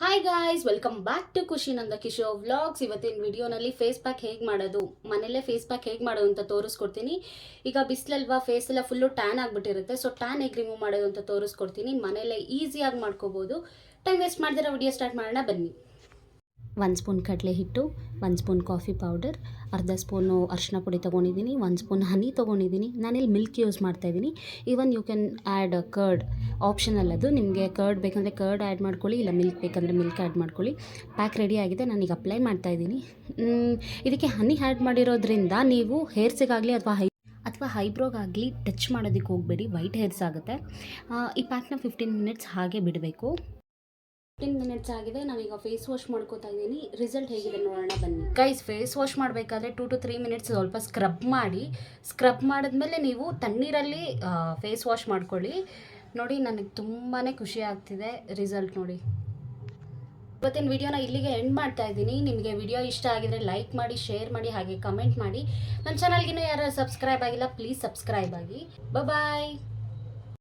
Hi guys welcome back to Khushi Nanda Kishore vlogs ಇವತ್ತಿನ ವಿಡಿಯೋನಲ್ಲಿ face pack ಹೇಗೆ ಮಾಡೋದು? ಮನೇಲೇ ಫೇಸ್ ಪ್ಯಾಕ್ ಹೇಗೆ ಮಾಡೋದು ಅಂತ ತೋರಿಸ್ಕೊಡ್ತೀನಿ. ಈಗ ಬಿಸಿಲಲ್ವಾ ಫೇಸ್ ಎಲ್ಲ ಫುಲ್ಲು ಟ್ಯಾನ್ ಆಗಿಬಿಟ್ಟಿರುತ್ತೆ. ಸೊ ಟ್ಯಾನ್ ಹೇಗೆ ರಿಮೂವ್ ಮಾಡೋದು ಅಂತ ತೋರಿಸ್ಕೊಡ್ತೀನಿ. ಮನೇಲೇ ಈಸಿಯಾಗಿ ಮಾಡ್ಕೋಬೋದು. ಟೈಮ್ ವೇಸ್ಟ್ ಮಾಡಿದ್ರೆ ವಿಡಿಯೋ ಸ್ಟಾರ್ಟ್ ಮಾಡೋಣ, ಬನ್ನಿ. ಒಂದು ಸ್ಪೂನ್ ಕಡಲೆ ಹಿಟ್ಟು ಒಂದು ಸ್ಪೂನ್ ಕಾಫಿ ಪೌಡರ್ ಅರ್ಧ ಸ್ಪೂನು ಅರಿಶಿನ ಪುಡಿ ತೊಗೊಂಡಿದ್ದೀನಿ ಒಂದು ಸ್ಪೂನ್ ಹನಿ ತೊಗೊಂಡಿದ್ದೀನಿ. ನಾನಿಲ್ಲಿ ಮಿಲ್ಕ್ ಯೂಸ್ ಮಾಡ್ತಾಯಿದ್ದೀನಿ even you can add curd optional ಅದು ನಿಮಗೆ ಕರ್ಡ್ ಬೇಕಂದರೆ ಕರ್ಡ್ ಆ್ಯಡ್ ಮಾಡ್ಕೊಳ್ಳಿ, ಇಲ್ಲ ಮಿಲ್ಕ್ ಬೇಕಂದರೆ ಮಿಲ್ಕ್ ಆ್ಯಡ್ ಮಾಡ್ಕೊಳ್ಳಿ. ಪ್ಯಾಕ್ ರೆಡಿ ಆಗಿದೆ, ನಾನೀಗ ಅಪ್ಲೈ ಮಾಡ್ತಾಯಿದ್ದೀನಿ ಇದಕ್ಕೆ ಹನಿ ಆ್ಯಡ್ ಮಾಡಿರೋದ್ರಿಂದ ನೀವು ಹೇರ್ಸಿಗಾಗಲಿ ಅಥವಾ ಹೈ ಅಥವಾ ಹೈಬ್ರೋಗಾಗಲಿ ಟಚ್ ಮಾಡೋದಕ್ಕೆ ಹೋಗಬೇಡಿ ವೈಟ್ ಹೇರ್ಸ್ ಆಗುತ್ತೆ. ಈ ಪ್ಯಾಕ್ನ ಫಿಫ್ಟೀನ್ ಮಿನಿಟ್ಸ್ ಹಾಗೆ ಬಿಡಬೇಕು. ಫಿಫ್ಟೀನ್ ಮಿನಿಟ್ಸ್ ಆಗಿದೆ ನಾವೀಗ ಫೇಸ್ ವಾಶ್ ಮಾಡ್ಕೋತಾ ಇದ್ದೀನಿ. ರಿಸಲ್ಟ್ ಹೇಗಿದೆ ನೋಡೋಣ, ಬನ್ನಿ. ಗೈಸ್ ಫೇಸ್ ವಾಶ್ ಮಾಡಬೇಕಾದ್ರೆ ಟೂ ಟು ತ್ರೀ ಮಿನಿಟ್ಸ್ ಸ್ವಲ್ಪ ಸ್ಕ್ರಬ್ ಮಾಡಿ. ಸ್ಕ್ರಬ್ ಮಾಡಿದ್ಮೇಲೆ ನೀವು ತಣ್ಣೀರಲ್ಲಿ ಫೇಸ್ ವಾಶ್ ಮಾಡ್ಕೊಳ್ಳಿ. ನೋಡಿ, ನನಗೆ ತುಂಬಾ ಖುಷಿ ಆಗ್ತಿದೆ ರಿಸಲ್ಟ್ ನೋಡಿ. ಇವತ್ತಿನ ವಿಡಿಯೋನ ಇಲ್ಲಿಗೆ ಎಂಡ್ ಮಾಡ್ತಾ ಇದ್ದೀನಿ. ನಿಮಗೆ ವಿಡಿಯೋ ಇಷ್ಟ ಆಗಿದ್ರೆ ಲೈಕ್ ಮಾಡಿ ಶೇರ್ ಮಾಡಿ, ಹಾಗೆ ಕಮೆಂಟ್ ಮಾಡಿ. ನನ್ನ ಚಾನಲ್ಗಿನ್ನೂ ಯಾರು ಸಬ್ಸ್ಕ್ರೈಬ್ ಆಗಿಲ್ಲ ಪ್ಲೀಸ್ ಸಬ್ಸ್ಕ್ರೈಬ್ ಆಗಿ. ಬಾಯ್